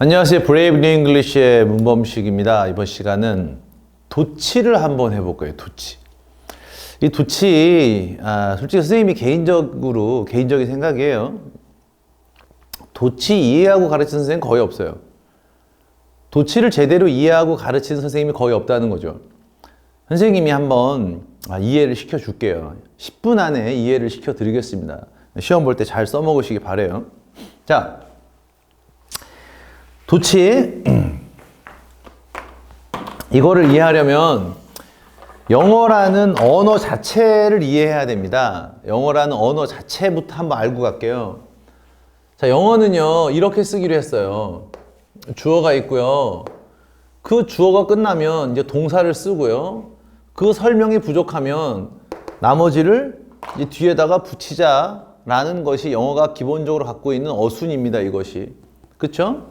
안녕하세요. 브레이브 잉글리시의 문범식입니다. 이번 시간은 도치를 한번 해볼 거예요. 도치. 이 도치, 아, 솔직히 선생님이 개인적으로, 개인적인 생각이에요. 도치 이해하고 가르치는 선생님 거의 없어요. 도치를 제대로 이해하고 가르치는 선생님이 거의 없다는 거죠. 선생님이 한번 아, 이해를 시켜 줄게요. 10분 안에 이해를 시켜 드리겠습니다. 시험 볼 때 잘 써먹으시기 바래요. 자, 도치 이거를 이해하려면 영어라는 언어 자체를 이해해야 됩니다. 영어라는 언어 자체부터 한번 알고 갈게요. 자, 영어는요, 이렇게 쓰기로 했어요. 주어가 있고요. 그 주어가 끝나면 이제 동사를 쓰고요. 그 설명이 부족하면 나머지를 뒤에다가 붙이자 라는 것이 영어가 기본적으로 갖고 있는 어순입니다. 이것이. 그쵸?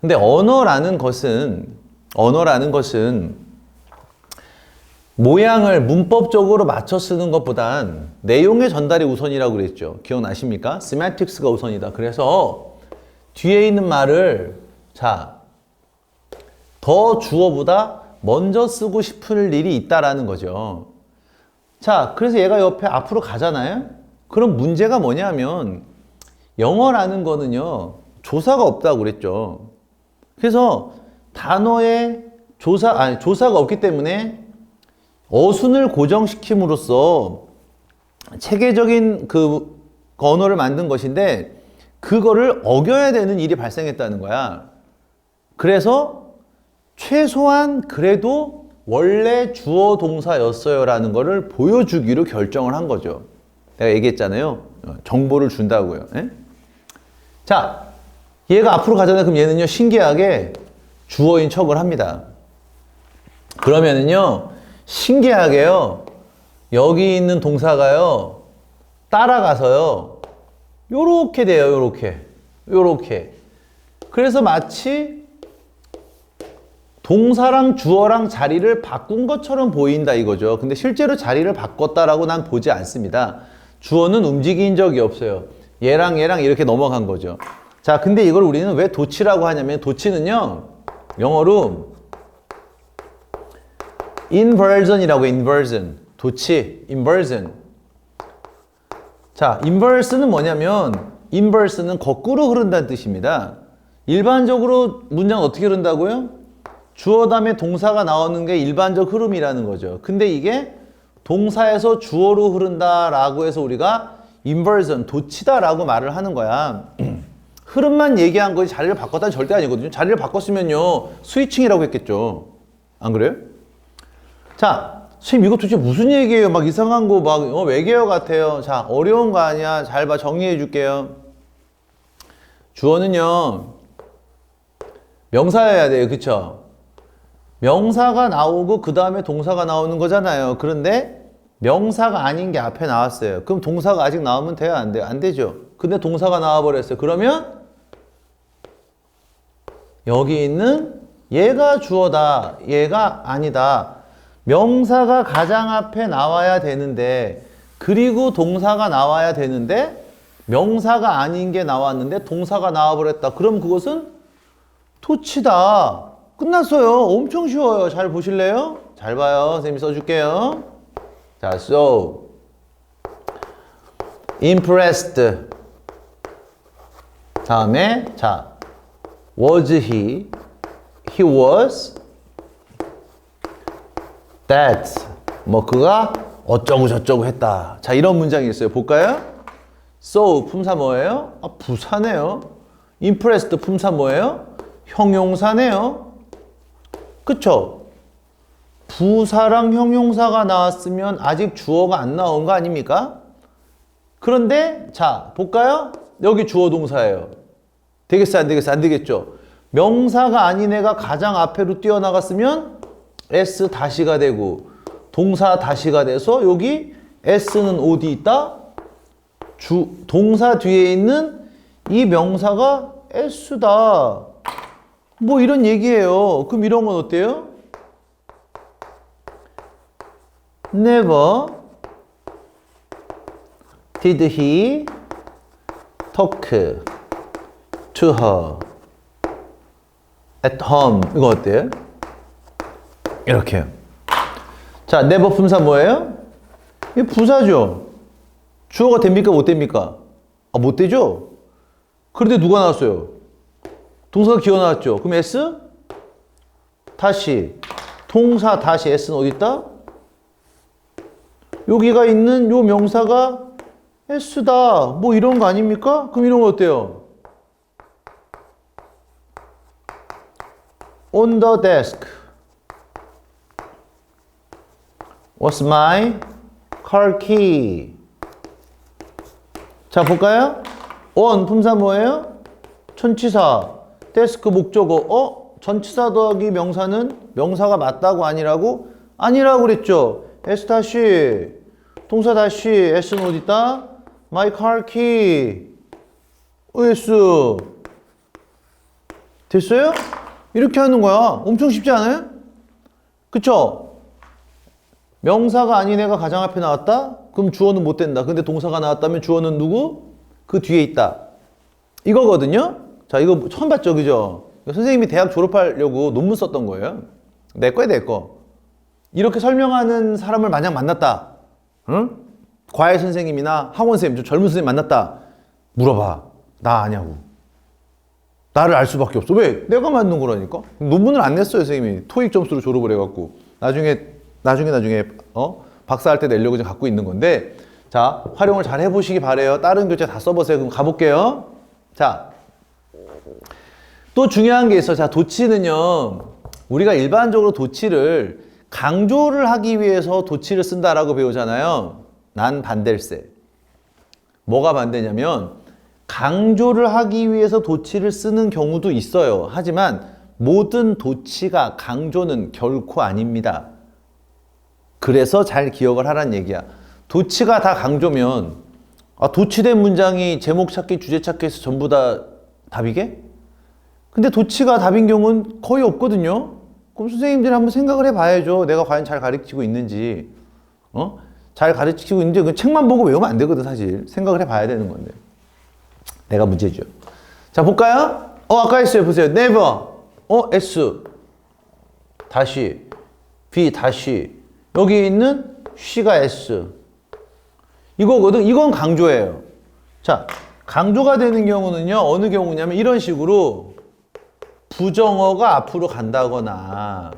근데 언어라는 것은, 언어라는 것은 모양을 문법적으로 맞춰 쓰는 것보단 내용의 전달이 우선이라고 그랬죠. 기억나십니까? 세만틱스가 우선이다. 그래서 뒤에 있는 말을 자, 더 주어보다 먼저 쓰고 싶을 일이 있다라는 거죠. 자, 그래서 얘가 옆에 앞으로 가잖아요? 그럼 문제가 뭐냐면 영어라는 거는요, 조사가 없다고 그랬죠. 그래서 단어에 조사, 아니, 조사가 없기 때문에 어순을 고정시킴으로써 체계적인 그 언어를 만든 것인데 그거를 어겨야 되는 일이 발생했다는 거야. 그래서 최소한 그래도 원래 주어 동사였어요라는 거를 보여주기로 결정을 한 거죠. 내가 얘기했잖아요. 어, 정보를 준다고요. 예? 자, 얘가 앞으로 가잖아요. 그럼 얘는요, 신기하게 주어인 척을 합니다. 그러면은요, 신기하게요, 여기 있는 동사가요, 따라가서요, 요렇게 돼요, 요렇게. 요렇게. 그래서 마치 동사랑 주어랑 자리를 바꾼 것처럼 보인다 이거죠. 근데 실제로 자리를 바꿨다라고 난 보지 않습니다. 주어는 움직인 적이 없어요. 얘랑 얘랑 이렇게 넘어간 거죠. 자, 근데 이걸 우리는 왜 도치라고 하냐면 도치는요. 영어로 inversion이라고 inversion. 도치, inversion. 자, inverse는 뭐냐면 inverse는 거꾸로 흐른다는 뜻입니다. 일반적으로 문장 어떻게 흐른다고요? 주어 다음에 동사가 나오는 게 일반적 흐름이라는 거죠. 근데 이게 동사에서 주어로 흐른다라고 해서 우리가 inversion, 도치다라고 말을 하는 거야. 흐름만 얘기한 거지 자리를 바꿨다는 절대 아니거든요. 자리를 바꿨으면요 스위칭이라고 했겠죠. 안 그래요? 자, 선생님 이거 도대체 무슨 얘기예요? 막 이상한 거 막 어, 외계어 같아요. 자, 어려운 거 아니야. 잘 봐, 정리해 줄게요. 주어는요 명사여야 돼요, 그쵸? 명사가 나오고 그 다음에 동사가 나오는 거잖아요. 그런데 명사가 아닌 게 앞에 나왔어요. 그럼 동사가 아직 나오면 돼요? 안 돼요? 안 되죠. 근데 동사가 나와버렸어요. 그러면 여기 있는 얘가 주어다. 얘가 아니다. 명사가 가장 앞에 나와야 되는데 그리고 동사가 나와야 되는데 명사가 아닌 게 나왔는데 동사가 나와버렸다. 그럼 그것은 토치다. 끝났어요. 엄청 쉬워요. 잘 보실래요? 잘 봐요. 선생님이 써줄게요. 자, so impressed. 다음에 자, was he? He was that. 뭐 그가 어쩌고 저쩌고 했다. 자, 이런 문장이 있어요. 볼까요? so 품사 뭐예요? 아, 부사네요. impressed 품사 뭐예요? 형용사네요. 그쵸? 부사랑 형용사가 나왔으면 아직 주어가 안 나온 거 아닙니까? 그런데 자 볼까요? 여기 주어 동사예요. 되겠어 안 되겠어 안 되겠죠? 명사가 아닌 애가 가장 앞에로 뛰어나갔으면 s 다시가 되고 동사 다시가 돼서 여기 s는 어디 있다? 주 동사 뒤에 있는 이 명사가 s다. 뭐 이런 얘기예요. 그럼 이런 건 어때요? Never did he talk to her at home. 이거 어때요? 이렇게요. 자, never 품사 뭐예요? 이 부사죠. 주어가 됩니까? 못 됩니까? 아, 못 되죠? 그런데 누가 나왔어요? 동사가 기어 나왔죠. 그럼 S? 다시. 동사 다시 S는 어디 있다? 여기가 있는 요 명사가 S다. 뭐 이런 거 아닙니까? 그럼 이런 거 어때요? On the desk. What's my car key? 자, 볼까요? on 품사 뭐예요? 천치사. 데스크 목적어. 어? 전치사 더하기 명사는 명사가 맞다고 아니라고? 아니라고 그랬죠. S 다시 동사 다시 S는 어디 있다? My car key. S. 됐어요? 이렇게 하는 거야. 엄청 쉽지 않아요? 그쵸? 명사가 아닌 애가 가장 앞에 나왔다? 그럼 주어는 못 된다. 근데 동사가 나왔다면 주어는 누구? 그 뒤에 있다. 이거거든요? 자, 이거 처음 봤죠? 그죠? 선생님이 대학 졸업하려고 논문 썼던 거예요. 내 거야, 내 거. 이렇게 설명하는 사람을 만약 만났다. 응? 과외 선생님이나 학원 선생님, 좀 젊은 선생님 만났다. 물어봐. 나 아냐고. 나를 알 수밖에 없어. 왜? 내가 만든 거라니까. 논문을 안 냈어요, 선생님이. 토익 점수로 졸업을 해갖고. 나중에, 나중에, 나중에, 어? 박사할 때 내려고 지금 갖고 있는 건데. 자, 활용을 잘 해보시기 바래요. 다른 교재 다 써보세요. 그럼 가볼게요. 자. 또 중요한 게 있어. 자, 도치는요. 우리가 일반적으로 도치를 강조를 하기 위해서 도치를 쓴다라고 배우잖아요. 난 반댈세. 뭐가 반대냐면 강조를 하기 위해서 도치를 쓰는 경우도 있어요. 하지만 모든 도치가 강조는 결코 아닙니다. 그래서 잘 기억을 하란 얘기야. 도치가 다 강조면 아, 도치된 문장이 제목 찾기, 주제 찾기에서 전부 다 답이게? 근데 도치가 답인 경우는 거의 없거든요. 그럼 선생님들이 한번 생각을 해봐야죠. 내가 과연 잘 가르치고 있는지, 어? 잘 가르치고 있는지 그 책만 보고 외우면 안 되거든 사실. 생각을 해봐야 되는 건데. 내가 문제죠. 자 볼까요? 어 아까 했어요. 보세요. never. 어 s. 다시. b 다시. 여기 있는 she가 s. 이거거든. 이건 강조예요. 자 강조가 되는 경우는요. 어느 경우냐면 이런 식으로 부정어가 앞으로 간다거나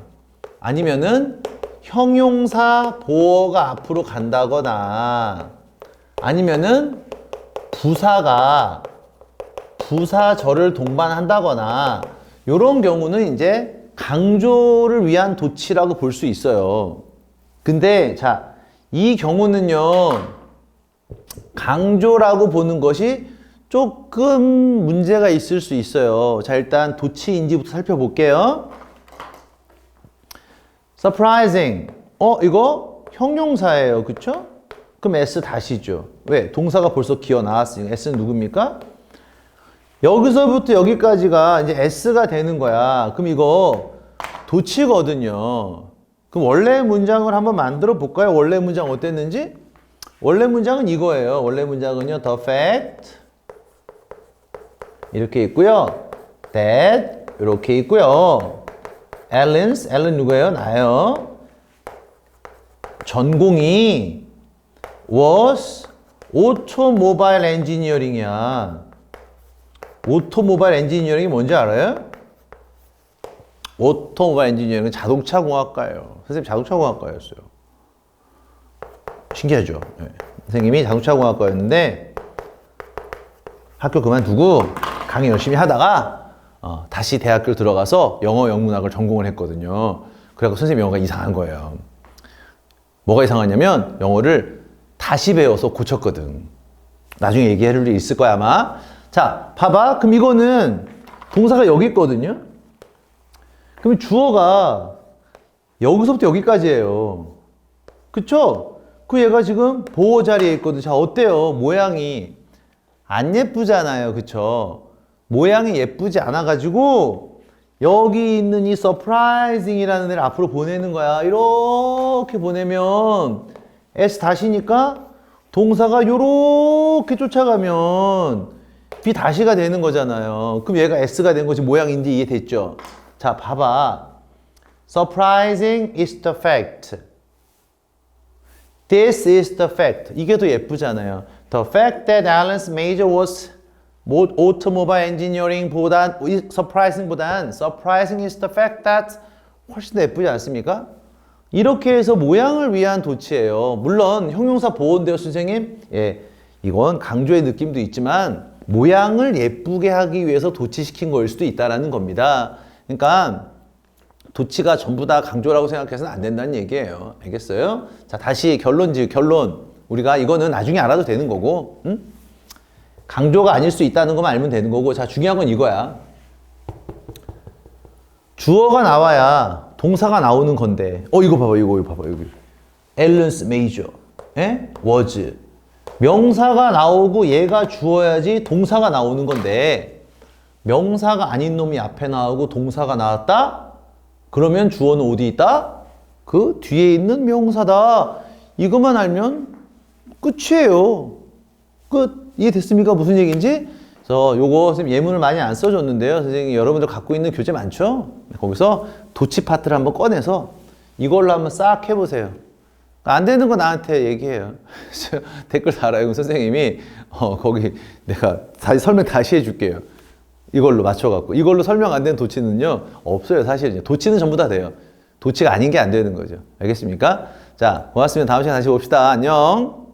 아니면은 형용사 보어가 앞으로 간다거나 아니면은 부사가 부사절을 동반한다거나 이런 경우는 이제 강조를 위한 도치라고 볼 수 있어요. 근데 자, 이 경우는요. 강조라고 보는 것이 조금 문제가 있을 수 있어요. 자, 일단 도치인지부터 살펴볼게요. surprising. 어, 이거 형용사예요. 그쵸? 그럼 S 다시죠. 왜? 동사가 벌써 기어 나왔으니까 S는 누굽니까? 여기서부터 여기까지가 이제 S가 되는 거야. 그럼 이거 도치거든요. 그럼 원래 문장을 한번 만들어 볼까요? 원래 문장 어땠는지? 원래 문장은 이거예요. 원래 문장은요. The fact 이렇게 있고요. That 이렇게 있고요. Ellen's Ellen 누구예요? 나요. 전공이 was 오토모바일 엔지니어링이야. 오토모바일 엔지니어링이 뭔지 알아요? 오토모바일 엔지니어링은 자동차 공학과예요. 선생님 자동차 공학과였어요. 신기하죠? 네. 선생님이 자동차 공학과였는데 학교 그만두고 강의 열심히 하다가 어, 다시 대학교 들어가서 영어 영문학을 전공을 했거든요. 그래갖고 선생님 영어가 이상한 거예요. 뭐가 이상하냐면 영어를 다시 배워서 고쳤거든. 나중에 얘기할 일 있을 거야 아마. 자, 봐봐. 그럼 이거는 동사가 여기 있거든요. 그럼 주어가 여기서부터 여기까지예요. 그쵸? 그 얘가 지금 보호 자리에 있거든. 자, 어때요? 모양이 안 예쁘잖아요. 그쵸? 모양이 예쁘지 않아가지고 여기 있는 이 surprising이라는 애를 앞으로 보내는 거야. 이렇게 보내면 S 다시니까 동사가 요렇게 쫓아가면 B 다시가 되는 거잖아요. 그럼 얘가 S가 된 거지 모양인지 이해됐죠? 자, 봐봐. Surprising is the fact. This is the fact. 이게 더 예쁘잖아요. The fact that Alan's major was 모- automobile engineering 보단 surprising 보단 surprising is the fact that 훨씬 더 예쁘지 않습니까? 이렇게 해서 모양을 위한 도치예요. 물론 형용사 보호인데요, 선생님. 예, 이건 강조의 느낌도 있지만 모양을 예쁘게 하기 위해서 도치시킨 거일 수도 있다라는 겁니다. 그러니까 도치가 전부 다 강조라고 생각해서는 안 된다는 얘기예요. 알겠어요? 자, 다시 결론 지 결론. 우리가 이거는 나중에 알아도 되는 거고, 응? 강조가 아닐 수 있다는 것만 알면 되는 거고, 자, 중요한 건 이거야. 주어가 나와야 동사가 나오는 건데, 어, 이거 봐봐, 이거, 이거 봐봐, 여기. 앨런스 메이저, 예? was. 명사가 나오고 얘가 주어야지 동사가 나오는 건데, 명사가 아닌 놈이 앞에 나오고 동사가 나왔다? 그러면 주어는 어디 있다? 그 뒤에 있는 명사다. 이것만 알면 끝이에요. 끝. 이해됐습니까? 무슨 얘기인지? 그래서 요거 선생님 예문을 많이 안 써줬는데요. 선생님 여러분들 갖고 있는 교재 많죠? 거기서 도치 파트를 한번 꺼내서 이걸로 한번 싹 해보세요. 안 되는 거 나한테 얘기해요. 댓글 달아요. 선생님이 어, 거기 내가 다시 설명 다시 해줄게요. 이걸로 맞춰갖고 이걸로 설명 안 되는 도치는요 없어요 사실은 도치는 전부 다 돼요 도치가 아닌 게 안 되는 거죠 알겠습니까 자 고맙습니다 다음 시간에 다시 봅시다 안녕